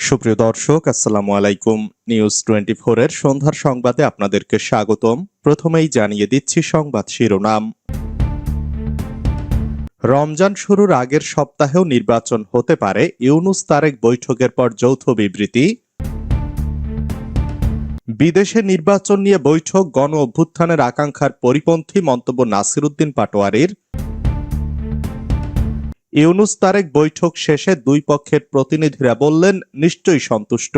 সুপ্রিয় দর্শক, আসসালামু আলাইকুম। নিউজ টোয়েন্টি এর সন্ধ্যার সংবাদে আপনাদেরকে স্বাগতম। প্রথমেই জানিয়ে দিচ্ছি সংবাদ শিরোনাম। রমজান শুরুর আগের সপ্তাহেও নির্বাচন হতে পারে। ইউনুস তারেক বৈঠকের পর যৌথ বিবৃতি। বিদেশে নির্বাচন নিয়ে বৈঠক, গণ অভ্যুত্থানের আকাঙ্ক্ষার পরিপন্থী মন্তব্য নাসিরুদ্দিন পাটোয়ারির। ইউনুস তারেক বৈঠক শেষে দুই পক্ষের প্রতিনিধিরা বললেন, নিশ্চয়ই সন্তুষ্ট।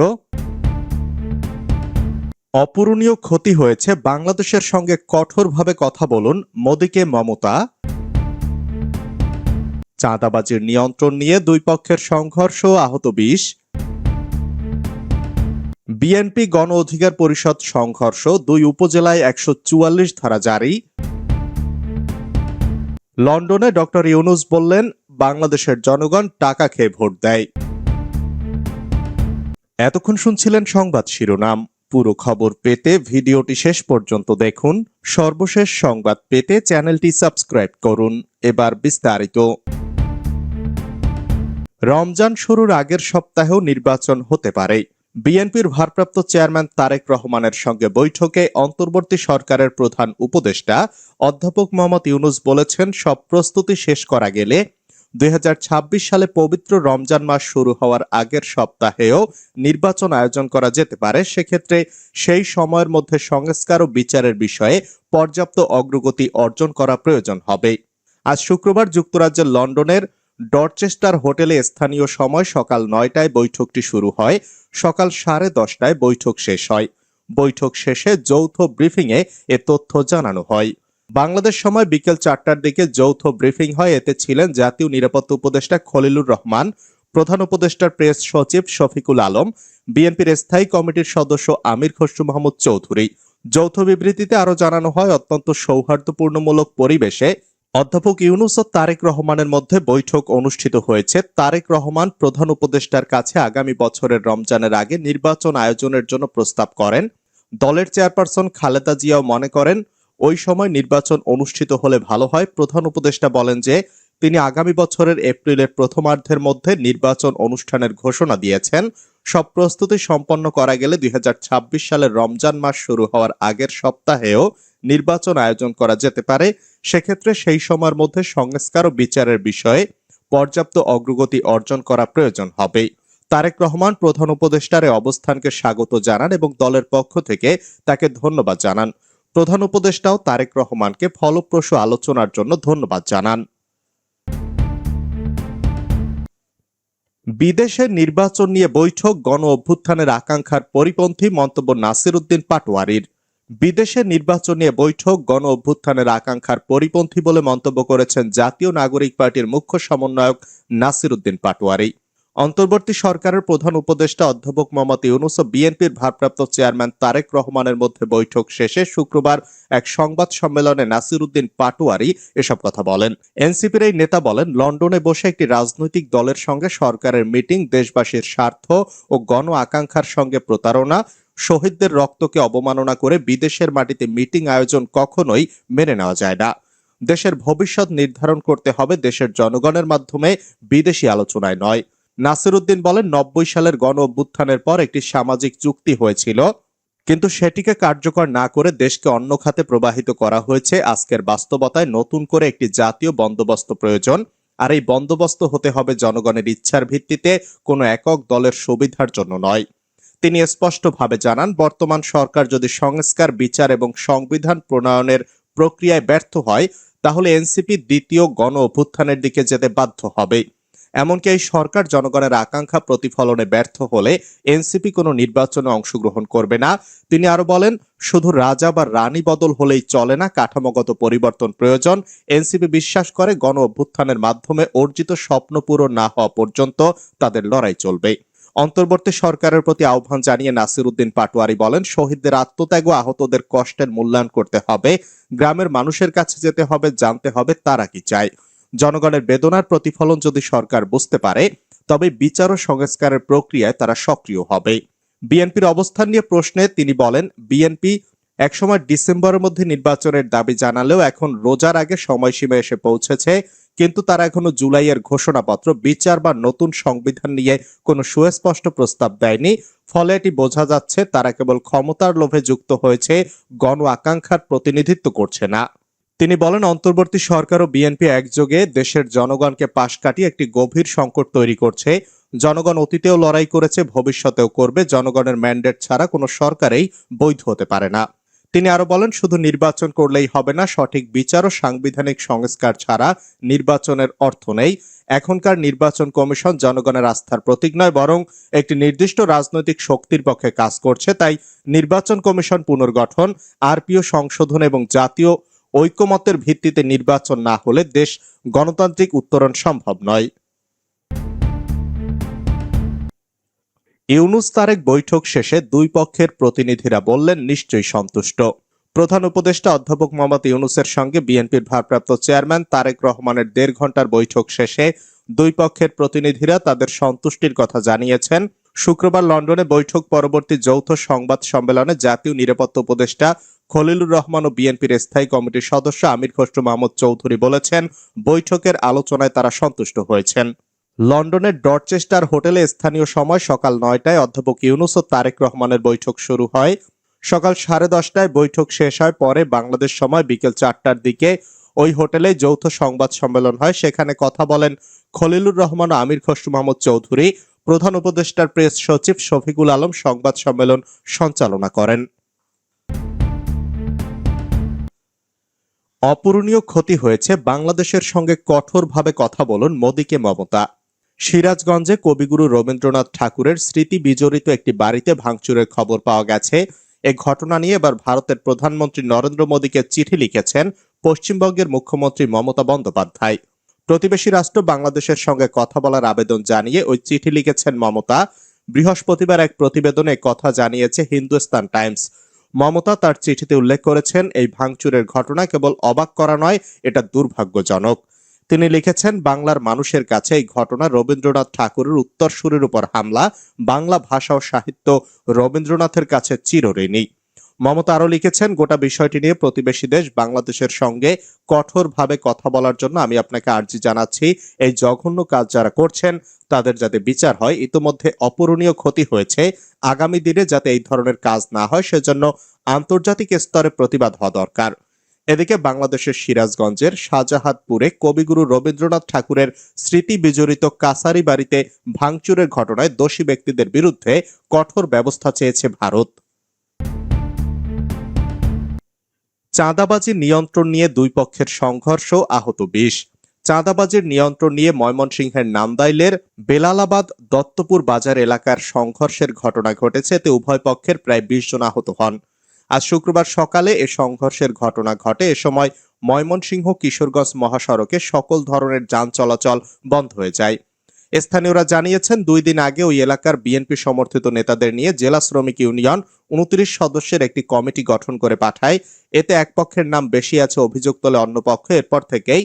অপূরণীয় ক্ষতি হয়েছে। বাংলাদেশের সঙ্গে কঠোরভাবে কথা বলুন মোদীকে মমতা। চাঁদাবাজির নিয়ন্ত্রণ নিয়ে দুই পক্ষের সংঘর্ষ আহত বিশ। বিএনপি গণ অধিকার পরিষদ সংঘর্ষ দুই উপজেলায় একশো চুয়াল্লিশ ধারা জারি। লন্ডনে ডক্টর ইউনুস বললেন বাংলাদেশের জনগণ টাকা খেয়ে ভোট দেয়। এতক্ষণ শুনছিলেন সংবাদ শিরোনাম। পুরো খবর পেতে ভিডিওটি শেষ পর্যন্ত দেখুন। সর্বশেষ সংবাদ পেতে চ্যানেলটি সাবস্ক্রাইব করুন। এবার বিস্তারিত। রমজান শুরুর আগের সপ্তাহেও নির্বাচন হতে পারে। বিএনপির ভারপ্রাপ্ত চেয়ারম্যান তারেক রহমানের সঙ্গে বৈঠকে অন্তর্বর্তী সরকারের প্রধান উপদেষ্টা অধ্যাপক মোহাম্মদ ইউনুস বলেছেন, সব প্রস্তুতি শেষ করা গেলে দুই হাজার ছাব্বিশ সালে পবিত্র রমজান মাস শুরু হওয়ার আগের সপ্তাহেও নির্বাচন আয়োজন করা যেতে পারে। সেক্ষেত্রে সেই সময়ের মধ্যে সংস্কার ও বিচারের বিষয়ে পর্যাপ্ত অগ্রগতি অর্জন করা প্রয়োজন হবে। আজ শুক্রবার যুক্তরাজ্যের লন্ডনের ডরচেস্টার হোটেলে স্থানীয় সময় সকাল নয়টায় বৈঠকটি শুরু হয়। সকাল সাড়ে দশটায় বৈঠক শেষ হয়। বৈঠক শেষে যৌথ ব্রিফিংয়ে এ তথ্য জানানো হয়। বাংলাদেশ সময় বিকেল চারটার দিকে যৌথ ব্রিফিং হয়। এতে ছিলেন জাতীয় নিরাপত্তা উপদেষ্টা খলিলুর রহমান, প্রধান উপদেষ্টার প্রেস সচিব শফিকুল আলম, বিএনপির স্থায়ী কমিটির সদস্য আমির খসরু মাহমুদ চৌধুরী। যৌথ বিবৃতিতে আরও জানানো হয়, অত্যন্ত সৌহার্দ্যপূর্ণমূলক পরিবেশে অধ্যাপক ইউনুস ও তারেক রহমানের মধ্যে বৈঠক অনুষ্ঠিত হয়েছে। তারেক রহমান প্রধান উপদেষ্টার কাছে আগামী বছরের রমজানের আগে নির্বাচন আয়োজনের জন্য প্রস্তাব করেন। দলের চেয়ারপারসন খালেদা জিয়াও মনে করেন ওই সময় নির্বাচন অনুষ্ঠিত হলে ভালো হয়। প্রধান উপদেষ্টা বলেন যে, তিনি আগামী বছরের এপ্রিলের প্রথমার্ধের মধ্যে নির্বাচন অনুষ্ঠানের ঘোষণা দিয়েছেন। সব প্রস্তুতি সম্পন্ন করা গেলে দুই হাজার ছাব্বিশ সালের রমজান মাস শুরু হওয়ার আগের সপ্তাহেও নির্বাচন আয়োজন করা যেতে পারে। সেক্ষেত্রে সেই সময়ের মধ্যে সংস্কার ও বিচারের বিষয়ে পর্যাপ্ত অগ্রগতি অর্জন করা প্রয়োজন হবে। তারেক রহমান প্রধান উপদেষ্টার অবস্থানকে স্বাগত জানান এবং দলের পক্ষ থেকে তাকে ধন্যবাদ জানান। প্রধান উপদেষ্টাও তারেক রহমানকে ফলপ্রসূ আলোচনার জন্য ধন্যবাদ জানান। বিদেশে নির্বাচন নিয়ে বৈঠক, গণ অভ্যুত্থানের আকাঙ্ক্ষার পরিপন্থী মন্তব্য নাসির উদ্দিন পাটোয়ারির। বিদেশে নির্বাচন নিয়ে বৈঠক, গণ অভ্যুত্থানের আকাঙ্ক্ষার পরিপন্থী বলে মন্তব্য করেছেন জাতীয় নাগরিক পার্টির মুখ্য সমন্বয়ক নাসির উদ্দিন পাটোয়ারি। অন্তর্বর্তী সরকারের প্রধান উপদেষ্টা অধ্যাপক মোহাম্মদ ইউনুস ও বিএনপির ভারপ্রাপ্ত চেয়ারম্যান তারেক রহমানের মধ্যে বৈঠক শেষে শুক্রবার এক সংবাদ সম্মেলনে নাসির উদ্দিন পাটোয়ারি এসব কথা বলেন। এনসিপির এই নেতা বলেন, লন্ডনে বসে একটি রাজনৈতিক দলের সঙ্গে সরকারের মিটিং, দেশবাসীর স্বার্থ ও গণ আকাঙ্ক্ষার সঙ্গে প্রতারণা, শহীদদের রক্তকে অবমাননা করে বিদেশের মাটিতে মিটিং আয়োজন কখনোই মেনে নেওয়া যায় না। দেশের ভবিষ্যৎ নির্ধারণ করতে হবে দেশের জনগণের মাধ্যমে, বিদেশি আলোচনায় নয়। নাসিরুদ্দিন বলেন, নব্বই সালের গণ অভ্যুত্থানের পর একটি সামাজিক চুক্তি হয়েছিল, কিন্তু সেটিকে কার্যকর না করে দেশকে অন্য খাতে প্রবাহিত করা হয়েছে। আজকের বাস্তবতায় নতুন করে একটি জাতীয় বন্দোবস্ত প্রয়োজন, আর এই বন্দোবস্ত হতে হবে জনগণের ইচ্ছার ভিত্তিতে, কোনো একক দলের সুবিধার জন্য নয়। তিনি স্পষ্টভাবে জানান, বর্তমান সরকার যদি সংস্কার, বিচার এবং সংবিধান প্রণয়নের প্রক্রিয়ায় ব্যর্থ হয়, তাহলে এনসিপি দ্বিতীয় গণ অভ্যুত্থানের দিকে যেতে বাধ্য হবে। এমনকি এই সরকার জনগণের আকাঙ্ক্ষা প্রতিফলনে ব্যর্থ হলে এনসিপি কোনো নির্বাচনে অংশগ্রহণ করবে না। তিনি আরও বলেন, শুধু রাজা বা রানী বদল হলেই চলে না, কাঠামোগত পরিবর্তন প্রয়োজন। এনসিপি বিশ্বাস করে গণ অভ্যুত্থানের মাধ্যমে অর্জিত স্বপ্ন পূরণ না হওয়া পর্যন্ত তাদের লড়াই চলবে। অন্তর্বর্তী সরকারের প্রতি আহ্বান জানিয়ে নাসির উদ্দিন পাটোয়ারি বলেন, শহীদদের আত্মত্যাগ আহতদের কষ্টের মূল্যায়ন করতে হবে। গ্রামের মানুষের কাছে যেতে হবে, জানতে হবে তারা কি চায়। জনগণের বেদনার প্রতিফলন যদি সরকার বুঝতে পারে, তবে বিচার ও সংস্কারের প্রক্রিয়ায় তারা সক্রিয় হবে। বিএনপির অবস্থান নিয়ে প্রশ্নে তিনি বলেন, বিএনপি একসময় ডিসেম্বরের মধ্যে নির্বাচনের দাবি জানালেও এখন রোজার আগে সময়সীমা এসে পৌঁছেছে, কিন্তু তারা এখনও জুলাইয়ের ঘোষণাপত্র, বিচার বা নতুন সংবিধান নিয়ে কোনো সুস্পষ্ট প্রস্তাব দেয়নি। ফলে এটি বোঝা যাচ্ছে তারা কেবল ক্ষমতার লোভে যুক্ত হয়েছে, গণ আকাঙ্ক্ষার প্রতিনিধিত্ব করছে না। তিনি বলেন, অন্তর্বর্তী সরকার ও বিএনপি একযোগে দেশের জনগণকে পাশ কাটিয়ে একটি গভীর সংকট তৈরি করছে। জনগণ অতীতেও লড়াই করেছে, ভবিষ্যতেও করবে। জনগণের ম্যান্ডেট ছাড়া কোনো সরকারেই বৈধ হতে পারে না। তিনি আরও বলেন, শুধু নির্বাচন করলেই হবে না, সঠিক বিচার ও সাংবিধানিক সংস্কার ছাড়া নির্বাচনের অর্থ নেই। এখনকার নির্বাচন কমিশন জনগণের আস্থার প্রতীক নয়, বরং একটি নির্দিষ্ট রাজনৈতিক শক্তির পক্ষে কাজ করছে। তাই নির্বাচন কমিশন পুনর্গঠন, আরপিও সংশোধন এবং জাতীয় ঐকমত্যের ভিত্তিতে নির্বাচন না হলে দেশ গণতান্ত্রিক উত্তরণ সম্ভব নয়। ইউনুস তারেক বৈঠক শেষে দুই পক্ষের প্রতিনিধিরা বললেন, নিশ্চয়ই সন্তুষ্ট। প্রধান উপদেষ্টা অধ্যাপক মোহাম্মদ ইউনুসের সঙ্গে বিএনপির ভারপ্রাপ্ত চেয়ারম্যান তারেক রহমানের দেড় ঘণ্টার বৈঠক শেষে দুই পক্ষের প্রতিনিধিরা তাদের সন্তুষ্টির কথা জানিয়েছেন। শুক্রবার লন্ডনে বৈঠক পরবর্তী যৌথ সংবাদ সম্মেলনে জাতীয় নিরাপত্তা উপদেষ্টা খলিলুর রহমান ও বিএনপির স্থায়ী কমিটির সদস্য আমির খসরু মাহমুদ চৌধুরী বলেছেন, বৈঠকের আলোচনায় তারা সন্তুষ্ট হয়েছেন। লন্ডনের ডরচেস্টার হোটেলে স্থানীয় সময় সকাল নয়টায় অধ্যাপক ইউনুস ও তারেক রহমানের বৈঠক শুরু হয়। সকাল সাড়ে দশটায় বৈঠক শেষ হয়, পরে বাংলাদেশ সময় বিকেল চারটার দিকে ওই হোটেলে যৌথ সংবাদ সম্মেলন হয়। সেখানে কথা বলেন খলিলুর রহমান ও আমির খসরু মাহমুদ চৌধুরী। প্রধান উপদেষ্টার প্রেস সচিব শফিকুল আলম সংবাদ সম্মেলন সঞ্চালনা করেন। অপূরণীয় ক্ষতি হয়েছে বাংলাদেশের সঙ্গে কঠোরভাবে কথা বলুন মোদীকে মমতা। সিরাজগঞ্জে কবিগুরু রবীন্দ্রনাথ ঠাকুরের স্মৃতি বিজড়িত একটি বাড়িতে ভাঙচুরের খবর পাওয়া গেছে। এ ঘটনা নিয়ে এবার ভারতের প্রধানমন্ত্রী নরেন্দ্র মোদীকে চিঠি লিখেছেন পশ্চিমবঙ্গের মুখ্যমন্ত্রী মমতা বন্দ্যোপাধ্যায়। প্রতিবেশী রাষ্ট্র বাংলাদেশের সঙ্গে কথা বলার আবেদন জানিয়ে ওই চিঠি লিখেছেন মমতা। বৃহস্পতিবার এক প্রতিবেদনে কথা জানিয়েছে হিন্দুস্তান টাইমস। মমতা তার চিঠিতে উল্লেখ করেছেন, এই ভাঙচুরের ঘটনা কেবল অবাক করা নয়, এটা দুর্ভাগ্যজনক। তিনি লিখেছেন, বাংলার মানুষের কাছে এই ঘটনা রবীন্দ্রনাথ ঠাকুরের উত্তর সুরের উপর হামলা, বাংলা ভাষা ও সাহিত্য রবীন্দ্রনাথের কাছে চিরঋণী। মমতা আরও লিখেছেন, গোটা বিষয়টি নিয়ে প্রতিবেশী দেশ বাংলাদেশের সঙ্গে কঠোরভাবে কথা বলার জন্য আমি আপনাকে আর্জি জানাচ্ছি। এই জঘন্য কাজ যারা করছেন, তাদের যাতে বিচার হয়। ইতোমধ্যে অপূরণীয় ক্ষতি হয়েছে। আগামী দিনে যাতে এই ধরনের কাজ না হয়, সেজন্য আন্তর্জাতিক স্তরে প্রতিবাদ হওয়া দরকার। এদিকে বাংলাদেশের সিরাজগঞ্জের শাহজাহাদপুরে কবিগুরু রবীন্দ্রনাথ ঠাকুরের স্মৃতি বিজড়িত কাসারি বাড়িতে ভাঙচুরের ঘটনায় দোষী ব্যক্তিদের বিরুদ্ধে কঠোর ব্যবস্থা চেয়েছে ভারত। চাঁদাবাজি নিয়ন্ত্রণ নিয়ে দুই পক্ষের সংঘর্ষ আহত বিশ। চাঁদাবাজির নিয়ন্ত্রণ নিয়ে ময়মনসিংহের নান্দাইলের বেলালাবাদ দত্তপুর বাজার এলাকার সংঘর্ষের ঘটনা ঘটেছে এতে উভয় পক্ষের প্রায় বিশ জন আহত হন। আজ শুক্রবার সকালে এ সংঘর্ষের ঘটনা ঘটে। এ সময় ময়মনসিংহ কিশোরগঞ্জ মহাসড়কে সকল ধরনের যান চলাচল বন্ধ হয়ে যায়। স্থানীয়রা জানিয়েছেন, দুই দিন আগে ওই এলাকার বিএনপি সমর্থিত নেতাদের নিয়ে জেলা শ্রমিক ইউনিয়ন উনত্রিশ সদস্যের একটি কমিটি গঠন করে পাঠায়। এতে এক পক্ষের নাম বেশি আছে অভিযোগ তোলে অন্য পক্ষ। এরপর থেকেই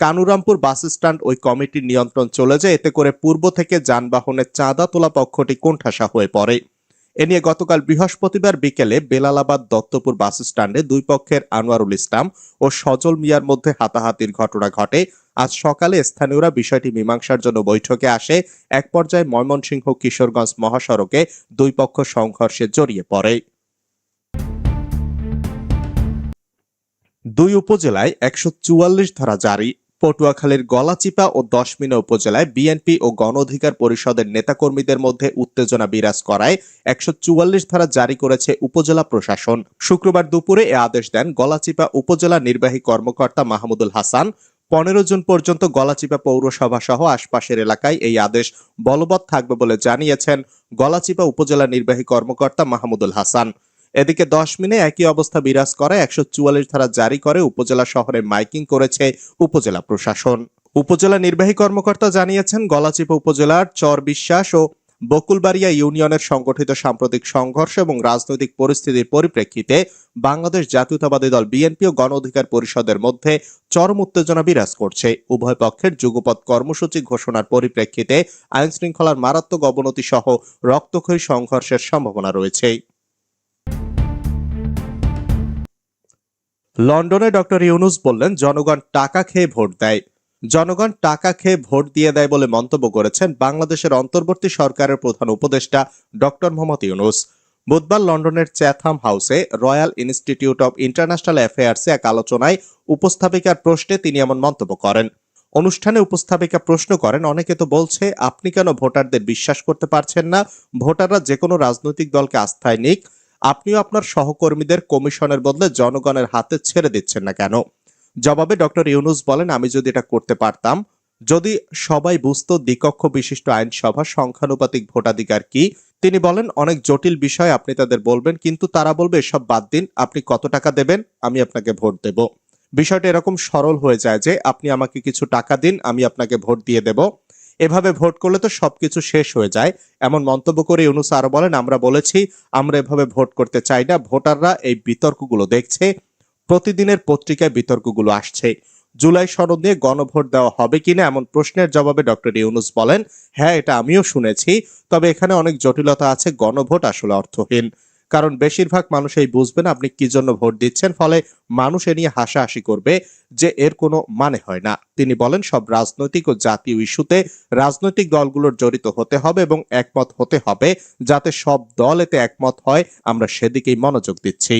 কানুরামপুর বাস স্ট্যান্ড ওই কমিটির নিয়ন্ত্রণ চলে যায়। এতে করে পূর্ব থেকে যানবাহনের চাঁদা তোলা পক্ষটি কোণঠাসা হয়ে পড়ে। এ নিয়ে গতকাল বৃহস্পতিবার বিকেলে বেলালাবাদ দত্তপুর বাস স্ট্যান্ডে দুই পক্ষের আনোয়ারুল ইসলাম ও সজল মিয়ার মধ্যে হাতাহাতির ঘটনা ঘটে। আজ সকালে স্থানীয়রা বিষয়টি মীমাংসার জন্য বৈঠকে আসে। এক পর্যায়ে ময়মনসিংহ কিশোরগঞ্জ মহাসড়কে দুই পক্ষ সংঘর্ষে জড়িয়ে পড়ে। দুই উপজেলায় একশো চুয়াল্লিশ ধারা জারি। পটুয়াখালীর গলাচিপা ও দশমিনা উপজেলায় বিএনপি ও গণ অধিকার পরিষদের নেতাকর্মীদের মধ্যে উত্তেজনা বিরাজ করায় একশো চুয়াল্লিশ ধারা জারি করেছে উপজেলা প্রশাসন। শুক্রবার দুপুরে এ আদেশ দেন গলাচিপা উপজেলা নির্বাহী কর্মকর্তা মাহমুদুল হাসান। পনেরো জুন পর্যন্ত গলাচিপা পৌরসভা সহ আশপাশের এলাকায় এই আদেশ বলবৎ থাকবে বলে জানিয়েছেন গলাচিপা উপজেলা নির্বাহী কর্মকর্তা মাহমুদুল হাসান। এদিকে দশ মিনে একই অবস্থা বিরাজ করায় একশো চুয়াল্লিশ ধারা জারি করে উপজেলা শহরে মাইকিং করেছে উপজেলা প্রশাসন। উপজেলা নির্বাহী কর্মকর্তা জানিয়েছেন, গলাচিপা উপজেলার চর বিশ্বাস ও বকুলবাড়িয়া ইউনিয়নের সংগঠিত সাম্প্রতিক সংঘর্ষ এবং রাজনৈতিক পরিস্থিতির পরিপ্রেক্ষিতে বাংলাদেশ জাতীয়তাবাদী দল বিএনপি ও গণ অধিকার পরিষদের মধ্যে চরম উত্তেজনা বিরাজ করছে। উভয় পক্ষের যুগপৎ কর্মসূচি ঘোষণার পরিপ্রেক্ষিতে আইন শৃঙ্খলার মারাত্মক অবনতি সহ রক্তক্ষয়ী সংঘর্ষের সম্ভাবনা রয়েছে। লন্ডনে ডক্টর ইউনুস বললেন, জনগণ টাকা খেয়ে ভোট দেয়। জনগণ টাকা খেয়ে ভোট দিয়ে দেয় বলে মন্তব্য করেছেন বাংলাদেশের অন্তর্বর্তী সরকারের প্রধান উপদেষ্টা ডক্টর মোহাম্মদ ইউনুস। বুধবার লন্ডনের চ্যাথাম হাউসে রয়্যাল ইনস্টিটিউট অব ইন্টারন্যাশনাল অ্যাফেয়ার্সে এক আলোচনায় উপস্থাপিকার প্রশ্নে তিনি এমন মন্তব্য করেন। অনুষ্ঠানে উপস্থাপিকা প্রশ্ন করেন, অনেকে তো বলছে, আপনি কেন ভোটারদের বিশ্বাস করতে পারছেন না? ভোটাররা যে কোনো রাজনৈতিক দলকে আস্থায় নিক আপনিও আপনার সহকর্মীদের কমিশনের বদলে জনগণের হাতে ছেড়ে দিচ্ছেন না কেন? জবাবে ডক্টর ইউনুস বলেন, আমি যদি এটা করতে পারতাম, যদি সবাই বুঝত দ্বিকক্ষ বিশিষ্ট আইনসভা সংখ্যানুপাতিক ভোটাধিকার কি? তিনি বলেন, অনেক জটিল বিষয় আপনি তাদের বলবেন, কিন্তু তারা বলবে, এসব বাদ দিন, আপনি কত টাকা দেবেন, আমি আপনাকে ভোট দেব। বিষয়টা এরকম সরল হয়ে যায় যে, আপনি আমাকে কিছু টাকা দিন, আমি আপনাকে ভোট দিয়ে দেব। এভাবে ভোট করলে তো সবকিছু শেষ হয়ে যায়। এমন মন্তব্য করে ইউনুস আরও বলেন, আমরা বলেছি, আমরা এভাবে ভোট করতে চাই না। ভোটাররা এই বিতর্কগুলো দেখছে। প্রতিদিনের পত্রিকায় বিতর্কগুলো আসছে। জুলাই সনদ নিয়ে গণভোট দেওয়া হবে কিনা এমন প্রশ্নের জবাবে ডক্টর ইউনুস বলেন হ্যাঁ এটা আমিও শুনেছি। তবে এখানে অনেক জটিলতা আছে। গণভোট আসলে অর্থহীন। কারণ বেশিরভাগ মানুষ এই বুঝবেন আপনি কি জন্য ভোট দিচ্ছেন, ফলে মানুষ এ নিয়ে হাসাহাসি করবে যে এর কোনো মানে হয় না। তিনি বলেন, সব রাজনৈতিক ও জাতীয় ইস্যুতে রাজনৈতিক দলগুলোর জড়িত হতে হবে এবং একমত হতে হবে যাতে সব দল এতে একমত হয়, আমরা সেদিকেই মনোযোগ দিচ্ছি।